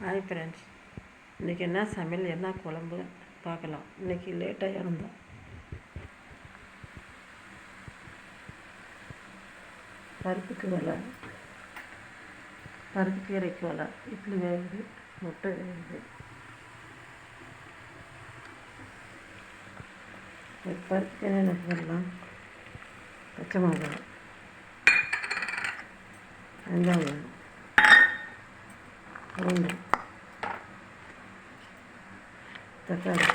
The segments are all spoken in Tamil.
ஹாய் ஃப்ரெண்ட்ஸ் இன்றைக்கி என்ன சமையல் என்ன குழம்பு பார்க்கலாம். இன்றைக்கி லேட்டாக இறந்தோம் பருப்புக்கு வலை பருப்பு கீரைக்கு வலை இட்லி வேகுது முட்டை வேகுது பருப்பு பருப்புக்கு என்னென்ன போடலாம் பச்சை மிளகா வெங்காயம் பூண்டு தக்காளி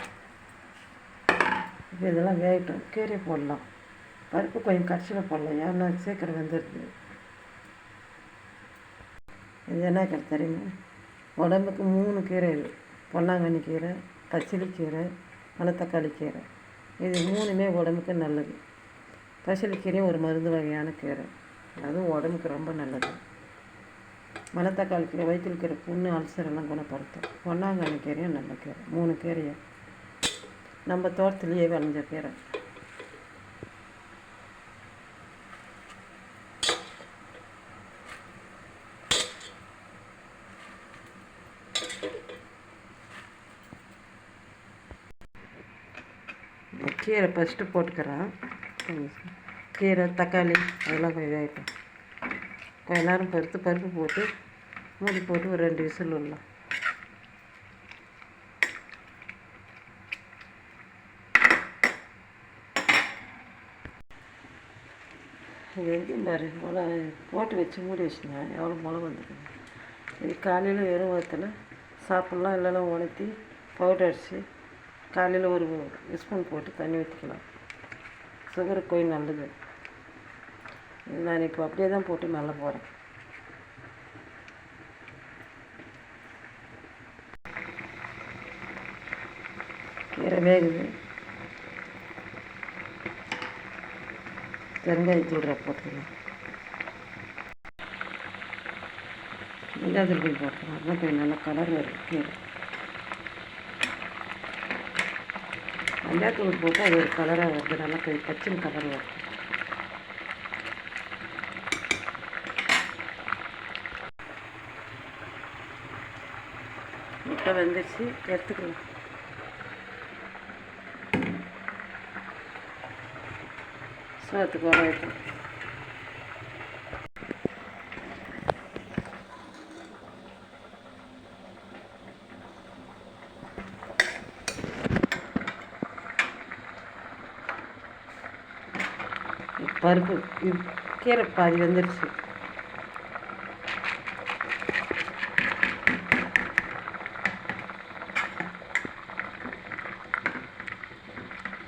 இப்போ இதெல்லாம் வேகட்டும். கீரை போடலாம். பருப்பு கொஞ்சம் கடைசியில் போடலாம். ஏன்னா சீக்கிரம் வெந்துடுது இது என்ன கீரை தெரியுமா? உடம்புக்கு மூணு கீரை பொன்னாங்கண்ணி கீரை பச்சிலி கீரை மணத்தக்காளி கீரை. இது மூணுமே உடம்புக்கு நல்லது. பச்சிலிக்கீரையும் ஒரு மருந்து வகையான கீரை. அதுவும் உடம்புக்கு ரொம்ப நல்லது. மலத்தக்காளி கீரை வயிற்றில் கீரை புண்ணு அல்சர் எல்லாம் குணப்படுத்தும். பொன்னாங்கண்ணி கீரையும் நல்ல கீரை. மூணு கீரையும். நம்ம தோட்டத்துலேயே விளைஞ்ச கீரை. கீரை ஃபஸ்ட்டு போட்டுக்கிறேன். கீரை தக்காளி அதெல்லாம் கொஞ்சம் வேகட்டும் கொஞ்ச நேரம் பருத்து பருப்பு போட்டு மூடி போட்டு ஒரு ரெண்டு விசில் விடலாம். இது எங்கேயும் பாரு மிளகா போட்டு வச்சு மூடி வச்சுருந்தேன். எவ்வளோ மிளகு வந்துருக்கு? இது காலையில் வெறும் வயத்தில் சாப்பிட்லாம் இல்லைன்னா உணர்த்தி பவுடர் அடித்து காலையில் ஒரு ஸ்பூன் போட்டு தண்ணி ஊற்றிக்கலாம் சுகருக்கு கொஞ்சம் நல்லது. நான் இப்போ அப்படியே தான் போட்டு மெல்ல போகிறேன் கீரை வேகுது பெருங்காயத்தூள் போட்டுக்கலாம் வெங்காயத்தூள் கொஞ்சம் போட்டுக்கலாம் அதெல்லாம் கொஞ்சம் நல்லா கலர் வரும் கீரை போட்டு அது ஒரு கலராக வருது. நல்லா கொஞ்சம் பச்சை கலர் வருது முட்டை வெந்துருச்சு. எடுத்துக்கலாம். சோத்துக்கு வர வைக்கும் பருப்பு கீரை பாதி வந்துருச்சு.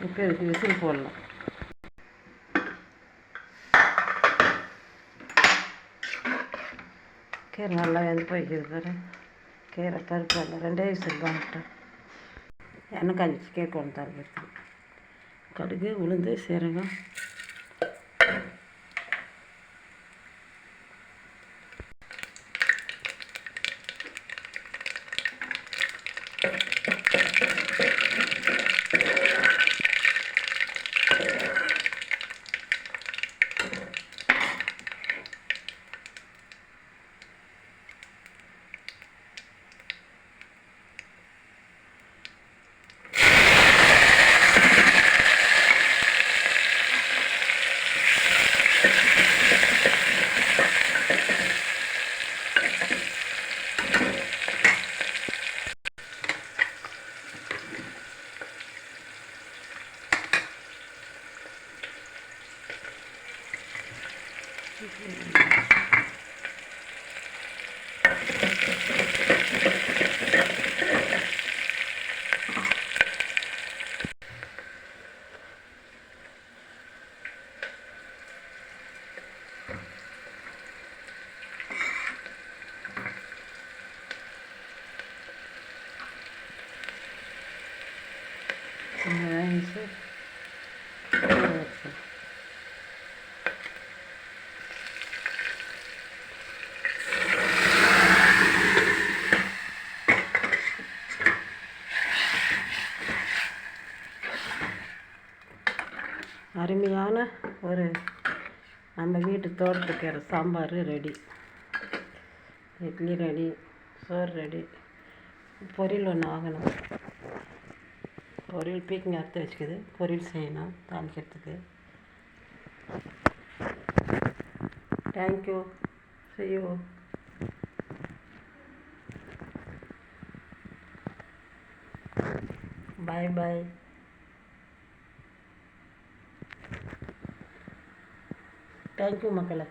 இப்போ இதுக்கு விசில் போடலாம் கீரை நல்லா வெந்து போய்க்குது பாரு கீரை பருப்பு எல்லாம் ரெண்டே விசில் தான் விட்டேன் எண்ணெய் காய்ச்சி கீரை கொண்டு தரಬೇಕು கடுகு உளுந்து சீரகம் Nice. அருமையான ஒரு நம்ம வீட்டு தோட்டத்துக்கிற சாம்பார் ரெடி. இட்லி ரெடி சோறு ரெடி. பொரியல் ஒன்று ஆகணும். பொரியல் பீக்கிங் அறுத்து வச்சுக்குது. பொரியல் செய்யணும் தாளிக்கிறதுக்கு. தேங்க்யூ செய்யோ பாய் பாய் தேங்க்யூ மக்களை